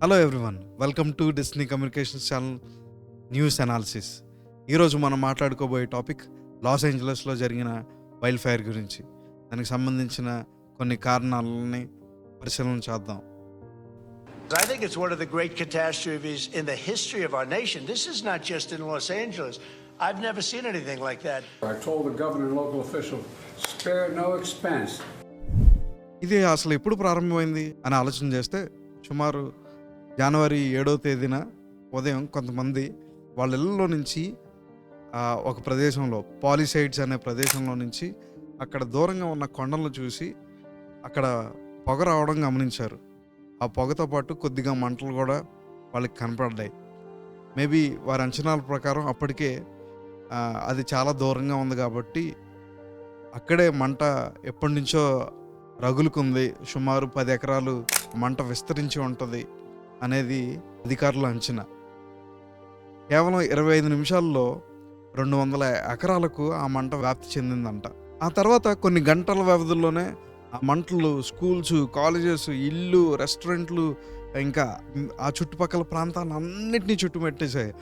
Hello everyone welcome to Disney communications channel news analysis ఈరోజు మనం మాట్లాడుకోబోయే topic loss ఏంజలస్లో జరిగిన wild fire గురించి దానికి సంబంధించిన కొన్ని కారణాలని పరిశీలన చేద్దాం I think it's one of the great catastrophes in the history of our nation. This is not just in Los Angeles. I've never seen anything like that. I told the governor and local officials, spare no expense. ఇది అసలు ఎప్పుడు ప్రారంభమైంది అని ఆలోచన చేస్తే సుమారు జనవరి ఏడవ తేదీన ఉదయం కొంతమంది వాళ్ళ ఇళ్ళలో నుంచి ఒక ప్రదేశంలో పాలిసైడ్స్ అనే ప్రదేశంలో నుంచి అక్కడ దూరంగా ఉన్న కొండలను చూసి అక్కడ పొగ రావడం గమనించారు. ఆ పొగతో పాటు కొద్దిగా మంటలు కూడా వాళ్ళకి కనపడ్డాయి. మేబీ వారి అంచనాల ప్రకారం అప్పటికే అది చాలా దూరంగా ఉంది కాబట్టి అక్కడే మంట ఎప్పటి నుంచో రగులుకుంది. సుమారు పది ఎకరాలు మంట విస్తరించి ఉంటుంది. అనేది అధికారుల అంచనా. కేవలం ఇరవై ఐదు నిమిషాల్లో రెండు వందల ఎకరాలకు ఆ మంట వ్యాప్తి చెందిందంట. ఆ తర్వాత కొన్ని గంటల వ్యవధిలోనే ఆ మంటలు స్కూల్స్ కాలేజెస్ ఇల్లు రెస్టారెంట్లు ఇంకా ఆ చుట్టుపక్కల ప్రాంతాలను అన్నిటినీ చుట్టుమెట్టేశాయి.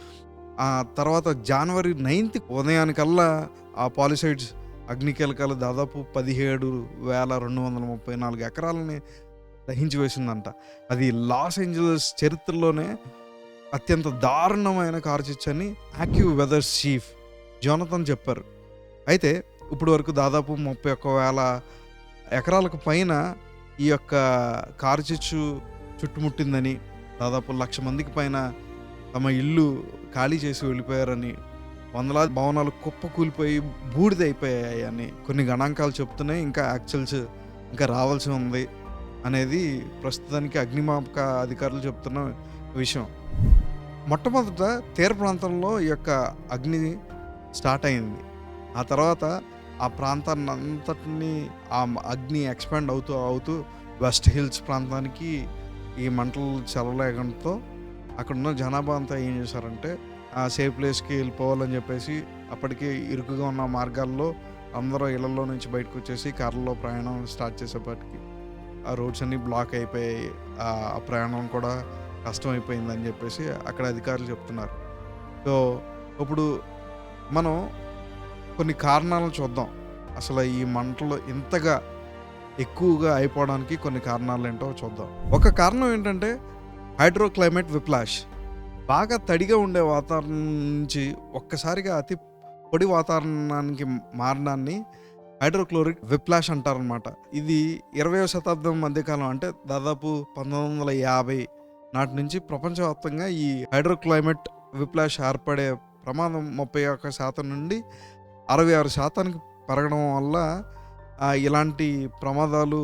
ఆ తర్వాత జనవరి నైన్త్ ఉదయానికల్లా ఆ పాలిసైడ్స్ అగ్నికీలకాలు దాదాపు పదిహేడు వేల రెండు వందల ముప్పై నాలుగు ఎకరాలని దహించి వేసిందంట అది లాస్ ఏంజలస్ చరిత్రలోనే అత్యంత దారుణమైన కార్చిచ్చు అని యాక్యూ వెదర్ చీఫ్ జోనతన్ చెప్పారు. అయితే ఇప్పుడు వరకు దాదాపు ముప్పై ఒక్క వేల ఎకరాలకు పైన ఈ యొక్క కార్చిచ్చు చుట్టుముట్టిందని దాదాపు లక్ష మందికి పైన తమ ఇల్లు ఖాళీ చేసి వెళ్ళిపోయారని వందలాది భవనాలు కుప్ప కూలిపోయి బూడిద అయిపోయాయని కొన్ని గణాంకాలు చెప్తున్నాయి. ఇంకా యాక్చువల్స్ ఇంకా రావాల్సి ఉంది. అనేది ప్రస్తుతానికి అగ్నిమాపక అధికారులు చెప్తున్న విషయం. మొట్టమొదట తీర ప్రాంతంలో ఈ యొక్క అగ్ని స్టార్ట్ అయింది. ఆ తర్వాత ఆ ప్రాంతాన్ని అంతటిని ఆ అగ్ని ఎక్స్పాండ్ అవుతూ అవుతూ వెస్ట్ హిల్స్ ప్రాంతానికి ఈ మంటలు చెలలేగడంతో అక్కడ ఉన్న జనాభా అంతా ఏం చేశారంటే ఆ సేఫ్ ప్లేస్కి వెళ్ళిపోవాలని చెప్పేసి అప్పటికే ఇరుకుగా ఉన్న మార్గాల్లో అందరూ ఇళ్ళలో నుంచి బయటకు వచ్చేసి కార్లలో ప్రయాణం స్టార్ట్ చేసేపటికి ఆ రోడ్స్ అన్నీ బ్లాక్ అయిపోయాయి ఆ ప్రయాణం కూడా కష్టం అయిపోయిందని చెప్పేసి అక్కడ అధికారులు చెప్తున్నారు. సో ఇప్పుడు మనం కొన్ని కారణాలను చూద్దాం. అసలు ఈ మంటలు ఇంతగా ఎక్కువగా అయిపోవడానికి కొన్ని కారణాలు ఏంటో చూద్దాం. ఒక కారణం ఏంటంటే హైడ్రో క్లైమేట్ విప్లాష్. బాగా తడిగా ఉండే వాతావరణం నుంచి ఒక్కసారిగా అతి పొడి వాతావరణానికి మారడాన్ని హైడ్రోక్లోరిక్ విప్లాష్ అంటారనమాట. ఇది ఇరవై శతాబ్దం మధ్యకాలం అంటే దాదాపు పంతొమ్మిది వందల యాభై నాటి నుంచి ప్రపంచవ్యాప్తంగా ఈ హైడ్రోక్లైమేట్ విప్లాష్ ఏర్పడే ప్రమాదం ముప్పై ఒక్క శాతం నుండి అరవై ఆరు శాతానికి పెరగడం వల్ల ఇలాంటి ప్రమాదాలు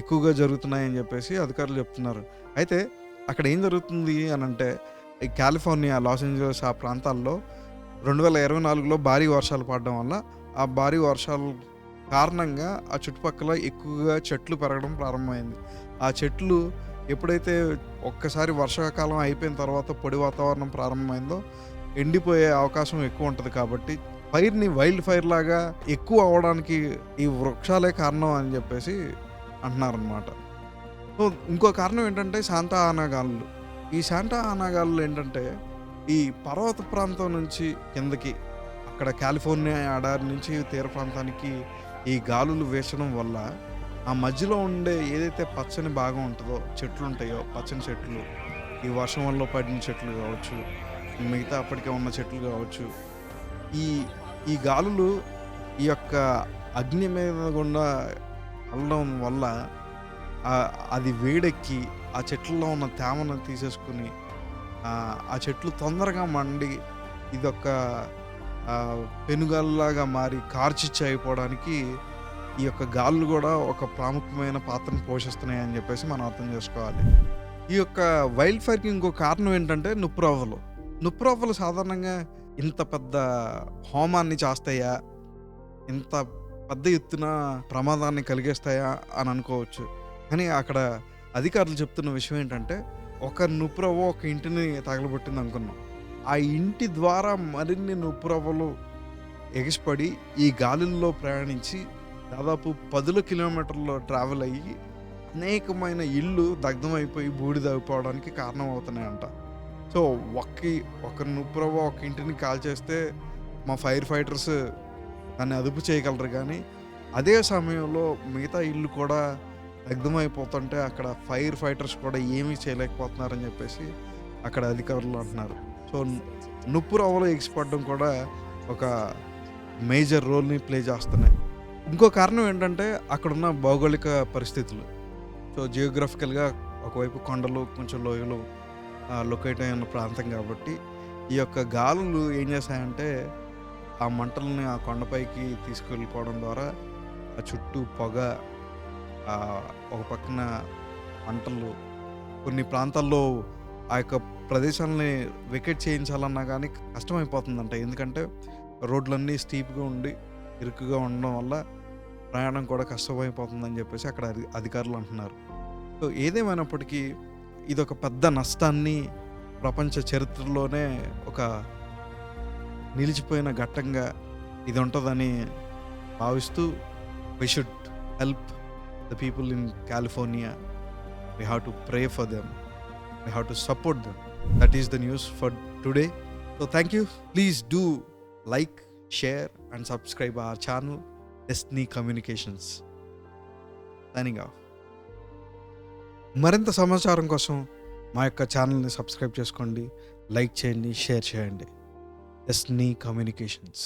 ఎక్కువగా జరుగుతున్నాయని చెప్పేసి అధికారులు చెప్తున్నారు. అయితే అక్కడ ఏం జరుగుతుంది అని అంటే ఈ కాలిఫోర్నియా లాస్ ఏంజలస్ ఆ ప్రాంతాల్లో రెండు వేల ఇరవై నాలుగులో భారీ వర్షాలు పడడం వల్ల ఆ భారీ వర్షాలు కారణంగా ఆ చుట్టుపక్కల ఎక్కువగా చెట్లు పెరగడం ప్రారంభమైంది. ఆ చెట్లు ఎప్పుడైతే ఒక్కసారి వర్షాకాలం అయిపోయిన తర్వాత పొడి వాతావరణం ప్రారంభమైందో ఎండిపోయే అవకాశం ఎక్కువ ఉంటుంది కాబట్టి ఫైర్ని వైల్డ్ ఫైర్ లాగా ఎక్కువ అవడానికి ఈ వృక్షాలే కారణం అని చెప్పేసి అంటున్నారనమాట సో ఇంకో కారణం ఏంటంటే శాంతా ఆనాగాళ్ళు. ఈ శాంటా ఆనాగాళ్ళు ఏంటంటే ఈ పర్వత ప్రాంతం నుంచి కిందకి అక్కడ కాలిఫోర్నియా ఆడారి నుంచి తీర ప్రాంతానికి ఈ గాలులు వేసడం వల్ల ఆ మధ్యలో ఉండే ఏదైతే పచ్చని భాగం ఉంటుందో చెట్లు ఉంటాయో పచ్చని చెట్లు ఈ వర్షం వల్ల పడిన చెట్లు కావచ్చు మిగతా అప్పటికే ఉన్న చెట్లు కావచ్చు ఈ ఈ గాలులు ఈ యొక్క అగ్ని మీద గుండా వెళ్ళడం వల్ల అది వేడెక్కి ఆ చెట్లలో ఉన్న తేమను తీసేసుకుని ఆ, చెట్లు తొందరగా మండి ఇదొక పెనుగాల్లాగా మారి కార్చిచ్చు అయిపోవడానికి ఈ యొక్క గాళ్ళు కూడా ఒక ప్రాముఖ్యమైన పాత్రను పోషిస్తున్నాయి అని చెప్పేసి మనం అర్థం చేసుకోవాలి. ఈ యొక్క వైల్డ్ ఫైర్కి ఇంకో కారణం ఏంటంటే నుప్పురవ్వలు నుప్పురవ్వలు సాధారణంగా ఇంత పెద్ద హోమాన్ని చేస్తాయా? ఇంత పెద్ద ఎత్తున ప్రమాదాన్ని కలిగేస్తాయా అని అనుకోవచ్చు. కానీ అక్కడ అధికారులు చెప్తున్న విషయం ఏంటంటే ఒక నుప్పురవ్వ ఒక ఇంటిని తగలబెట్టింది అనుకున్నాం ఆ ఇంటి ద్వారా మరిన్ని నుప్పురవ్వలు ఎగిసిపడి ఈ గాలుల్లో ప్రయాణించి దాదాపు పదుల కిలోమీటర్లు ట్రావెల్ అయ్యి అనేకమైన ఇల్లు దగ్ధమైపోయి బూడిదైపోవడానికి కారణం అవుతున్నాయంట సో ఒక్క ఒక నుప్పురవ్వ ఒక ఇంటిని కాల్ చేస్తే మా ఫైర్ ఫైటర్స్ దాన్ని అదుపు చేయగలరు కానీ అదే సమయంలో మిగతా ఇల్లు కూడా దగ్ధమైపోతుంటే అక్కడ ఫైర్ ఫైటర్స్ కూడా ఏమీ చేయలేకపోతున్నారని చెప్పేసి అక్కడ అధికారులు అంటున్నారు. సో నుప్పు రవ్వలో ఎగిసిపడడం కూడా ఒక మేజర్ రోల్ని ప్లే చేస్తున్నాయి. ఇంకో కారణం ఏంటంటే అక్కడున్న భౌగోళిక పరిస్థితులు. సో జియోగ్రఫికల్గా ఒకవైపు కొండలు కొంచెం లోయలు లొకేట్ అయిన ప్రాంతం కాబట్టి ఈ యొక్క గాలులు ఏం చేస్తాయంటే ఆ మంటలని ఆ కొండపైకి తీసుకెళ్ళిపోవడం ద్వారా ఆ చుట్టూ పొగ ఒక పక్కన మంటలు కొన్ని ప్రాంతాల్లో ఆ యొక్క ప్రదేశాలని వికెట్ చేయించాలన్నా కానీ కష్టమైపోతుందంట. ఎందుకంటే రోడ్లన్నీ స్టీప్గా ఉండి ఇరుకుగా ఉండడం వల్ల ప్రయాణం కూడా కష్టమైపోతుందని చెప్పేసి అక్కడ అధికారులు అంటున్నారు. సో ఏదేమైనప్పటికీ ఇది ఒక పెద్ద నష్టాన్ని ప్రపంచ చరిత్రలోనే ఒక నిలిచిపోయిన ఘట్టంగా ఇది ఉంటుందని భావిస్తూ we should help the people in California we have to pray for them we have to support them that is the news for today so thank you please do like share and subscribe our channel Disney communications signing off మరింత సమాచారం కోసం మా యొక్క ఛానల్ని subscribe చేసుకోండి like చేయండి share చేయండి. డెస్నీ communications